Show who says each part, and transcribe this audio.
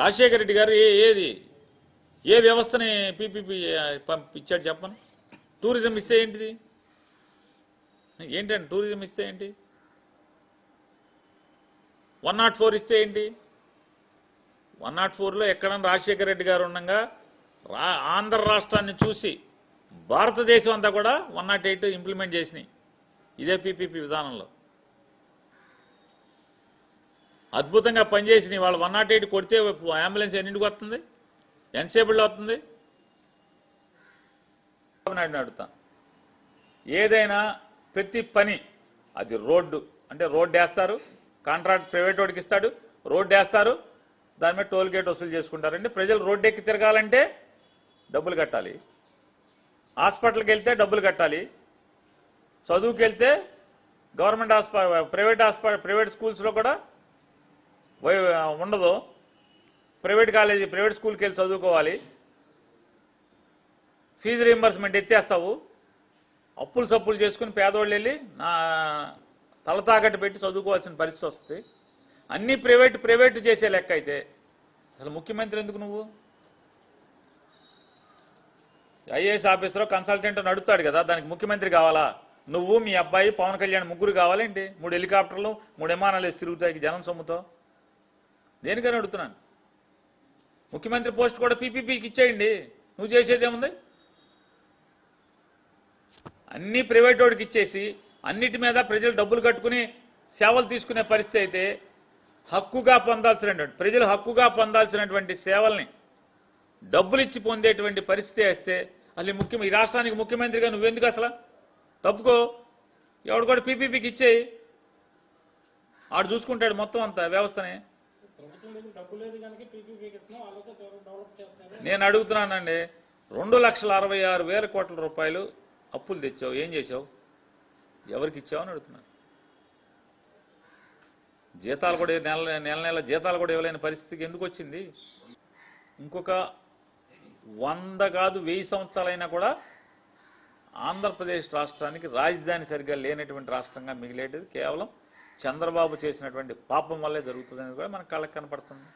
Speaker 1: రాజశేఖర రెడ్డి గారు ఏ ఏది? ఏ వ్యవస్థని పీపీపీ ఇచ్చాడు చెప్పను? టూరిజం ఇస్తే ఏంటిది? ఏంటండి టూరిజం ఇస్తే ఏంటి? వన్ నాట్ ఫోర్ ఇస్తే ఏంటి? వన్ నాట్ ఫోర్లో ఎక్కడన్నా రాజశేఖర రెడ్డి గారు ఉండగా రా ఆంధ్ర రాష్ట్రాన్ని చూసి భారతదేశం అంతా కూడా వన్ నాట్ ఎయిట్ ఇంప్లిమెంట్ చేసినాయి. ఇదే పీపీపీ విధానంలో. అద్భుతంగా పనిచేసినాయి వాళ్ళు వన్ నాట్ ఎయిట్ కొడితే అంబులెన్స్ ఎన్నింటికి వస్తుంది? ఎంతసేపులో వస్తుంది? నాయుడిని అడుగుతా. ఏదైనా ప్రతి పని అది రోడ్డు అంటే రోడ్డు వేస్తారు కాంట్రాక్ట్ ప్రైవేట్ వాడికి ఇస్తాడు రోడ్డు వేస్తారు దాని మీద టోల్ గేట్ వసూలు చేసుకుంటారండి. ప్రజలు రోడ్డు ఎక్కి తిరగాలంటే డబ్బులు కట్టాలి. హాస్పిటల్కి వెళ్తే డబ్బులు కట్టాలి. చదువుకి వెళ్తే గవర్నమెంట్ హాస్ప ప్రైవేట్ హాస్ప ప్రైవేట్ స్కూల్స్లో కూడా ఉండదు. ప్రైవేట్ కాలేజీ ప్రైవేట్ స్కూల్కి వెళ్ళి చదువుకోవాలి. ఫీజు రీంబర్స్మెంట్ ఎత్తేస్తావు. అప్పులు సప్పులు చేసుకుని పేదవాళ్ళు వెళ్ళి నా తల తాకట్టు పెట్టి చదువుకోవాల్సిన పరిస్థితి వస్తుంది. అన్నీ ప్రైవేట్ ప్రైవేట్ చేసే లెక్క అయితే. అసలు ముఖ్యమంత్రి ఎందుకు నువ్వు? ఐఏఎస్ ఆఫీసర్ కన్సల్టెంట్ నడుపుతాడు కదా. దానికి ముఖ్యమంత్రి కావాలా? నువ్వు మీ అబ్బాయి పవన్ కళ్యాణ్ ముగ్గురు కావాలేంటి మూడు హెలికాప్టర్లు మూడు విమానాలు వేసి తిరుగుతాయి జనం సొమ్ముతో. దేనికని అడుగుతున్నాను? ముఖ్యమంత్రి పోస్ట్ కూడా పీపీపీకి ఇచ్చేయండి. నువ్వు చేసేది ఏముంది అన్ని ప్రైవేట్ వాడికి ఇచ్చేసి అన్నిటి మీద ప్రజలు డబ్బులు కట్టుకుని సేవలు తీసుకునే పరిస్థితి అయితే హక్కుగా పొందాల్సినటువంటి ప్రజలు హక్కుగా పొందాల్సినటువంటి సేవల్ని డబ్బులు ఇచ్చి పొందేటువంటి పరిస్థితి వస్తే అసలు ముఖ్యం ఈ రాష్ట్రానికి ముఖ్యమంత్రిగా నువ్వెందుకు అసలు? తప్పుకో. ఎవడు కూడా పీపీపీకి ఇచ్చేయి. ఆడు చూసుకుంటాడు మొత్తం అంతా వ్యవస్థని. నేను అడుగుతున్నానండి రెండు లక్షల అరవై ఆరు వేల కోట్ల రూపాయలు అప్పులు తెచ్చావు ఏం చేసావు ఎవరికి ఇచ్చావు అని అడుగుతున్నాను. జీతాలు కూడా నెల నెల నెల జీతాలు కూడా ఇవ్వలేని పరిస్థితికి ఎందుకు వచ్చింది? ఇంకొక వంద కాదు వెయ్యి సంవత్సరాలైనా కూడా ఆంధ్రప్రదేశ్ రాష్ట్రానికి రాజధాని సరిగ్గా లేనటువంటి రాష్ట్రంగా మిగిలేటిది కేవలం చంద్రబాబు చేసినటువంటి పాపం వల్లే జరుగుతుందని కూడా మనకు కళ్ళకి కనపడుతుంది.